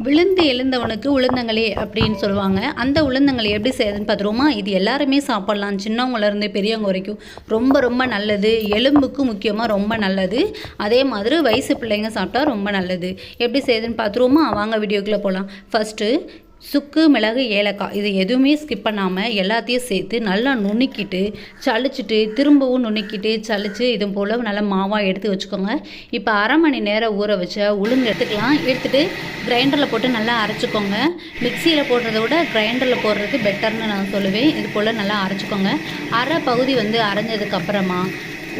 விழுந்து எழுந்தவனுக்கு உளுந்தங்களே அப்படின்னு சொல்லுவாங்க. அந்த உளுந்தங்களை எப்படி செய்யுதுன்னு பார்த்துருவோமா? இது எல்லாருமே சாப்பிட்லாம். சின்னவங்கலேருந்து பெரியவங்க வரைக்கும் ரொம்ப ரொம்ப நல்லது. எலும்புக்கு முக்கியமாக ரொம்ப நல்லது. அதே மாதிரி வயசு பிள்ளைங்க சாப்பிட்டா ரொம்ப நல்லது. எப்படி செய்யுதுன்னு பார்த்துருவோமா? வாங்க வீடியோக்குள்ளே போகலாம் ஃபஸ்ட்டு சுக்கு மிளகு ஏலக்காய் இது எதுவுமே ஸ்கிப் பண்ணாமல் எல்லாத்தையும் சேர்த்து நல்லா நுணுக்கிட்டு சளிச்சிட்டு திரும்பவும் நுணுக்கிட்டு சளிச்சு இது போல் நல்லா மாவாக எடுத்து வச்சுக்கோங்க. இப்போ அரை மணி நேரம் ஊற வச்ச உளுந்து எடுத்துக்கலாம். எடுத்துகிட்டு கிரைண்டரில் போட்டு நல்லா அரைச்சிக்கோங்க. மிக்சியில் போடுறத விட கிரைண்டரில் போடுறது பெட்டர்னு நான் சொல்லுவேன். இது போல் நல்லா அரைச்சிக்கோங்க. அரை பகுதி வந்து அரைஞ்சதுக்கப்புறமா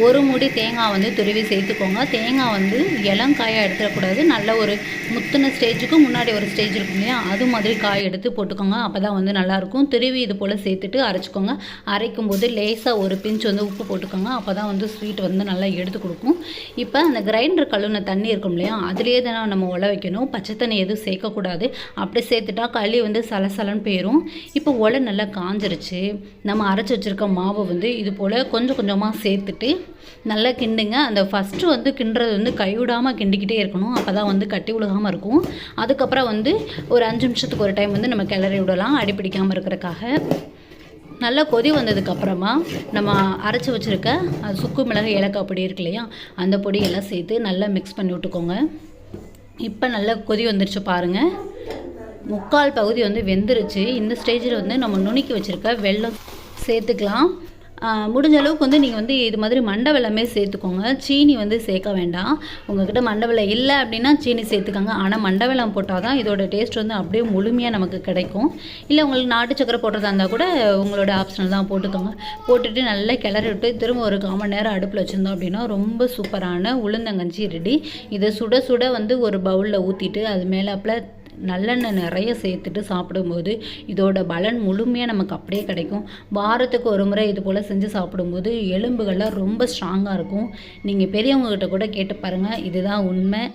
ஒரு மூடி தேங்காய் வந்து துருவி சேர்த்துக்கோங்க. தேங்காய் வந்து இளங்காயாக எடுத்துடக்கூடாது. நல்ல ஒரு முத்தின ஸ்டேஜுக்கு முன்னாடி ஒரு ஸ்டேஜ் இருக்கும் இல்லையா? அது மாதிரி காய் எடுத்து போட்டுக்கோங்க. அப்போ தான் வந்து நல்லாயிருக்கும். துருவி இது போல் சேர்த்துட்டு அரைச்சிக்கோங்க. அரைக்கும் போது லேசாக ஒரு பிஞ்ச் வந்து உப்பு போட்டுக்கோங்க. அப்போ தான் வந்து ஸ்வீட் வந்து நல்லா எடுத்து கொடுக்கும். இப்போ அந்த கிரைண்டர் கழுவுன தண்ணி இருக்கும் இல்லையா? அதுலேயே தான் நம்ம உழ வைக்கணும். பச்சை தண்ணி எதுவும் சேர்க்கக்கூடாது. அப்படி சேர்த்துட்டா களி வந்து சலசலன்னு போயிடும் இப்போ உலை நல்லா காஞ்சிருச்சு. நம்ம அரைச்சி வச்சுருக்க மாவை வந்து இது போல் கொஞ்சம் கொஞ்சமாக சேர்த்துட்டு நல்லா கிண்டுங்க. அந்த ஃபஸ்ட்டு வந்து கிண்டுறது வந்து கைவிடாமல் கிண்டிக்கிட்டே இருக்கணும். அப்போ தான் வந்து கட்டி விழுகாமல் இருக்கும். அதுக்கப்புறம் வந்து ஒரு அஞ்சு நிமிஷத்துக்கு ஒரு டைம் வந்து நம்ம கிளறி விடலாம் அடி பிடிக்காமல் இருக்கிறக்காக நல்லா கொதி வந்ததுக்கப்புறமா நம்ம அரைச்சி வச்சுருக்க அது சுக்கு மிளகு ஏலக்காய் பொடி இருக்கு இல்லையா? அந்த பொடியெல்லாம் சேர்த்து நல்லா மிக்ஸ் பண்ணி விட்டுக்கோங்க. இப்போ நல்லா கொதி வந்துருச்சு பாருங்கள் முக்கால் பகுதி வந்து வெந்துருச்சு. இந்த ஸ்டேஜில் வந்து நம்ம நுணுக்கி வச்சுருக்க வெள்ளம் சேர்த்துக்கலாம். முடிஞ்ச அளவுக்கு வந்து நீங்கள் வந்து இது மாதிரி மண்டவெல்லாமே சேர்த்துக்கோங்க. சீனி வந்து சேர்க்க வேண்டாம். உங்ககிட்ட மண்டவெல்லாம் இல்லை அப்படின்னா சீனி சேர்த்துக்கோங்க. ஆனால் மண்டவெல்லாம் போட்டால் தான் இதோட டேஸ்ட் வந்து அப்படியே முழுமையாக நமக்கு கிடைக்கும். இல்லை உங்களுக்கு நாட்டு சக்கரை போடுறதா இருந்தால் கூட உங்களோட ஆப்ஷனல் தான் போட்டுக்கோங்க. போட்டுட்டு நல்லா கிளறி விட்டு திரும்ப ஒரு கால் மணி நேரம் அடுப்பில் வச்சுருந்தோம் அப்படின்னா ரொம்ப சூப்பரான உளுந்தங்கஞ்சி ரெடி. இதை சுட சுட வந்து ஒரு பவுலில் ஊற்றிட்டு அது மேலே மேலாப்பில் நல்லெண்ணெய் நிறைய சேர்த்துட்டு சாப்பிடும்போது இதோட பலன் முழுமையாக நமக்கு அப்படியே கிடைக்கும். வாரத்துக்கு ஒரு முறை இது போல் செஞ்சு சாப்பிடும்போது எலும்புகள்லாம் ரொம்ப ஸ்ட்ராங்காக இருக்கும். நீங்கள் பெரியவங்கக்கிட்ட கூட கேட்டு பாருங்கள் இதுதான் உண்மை.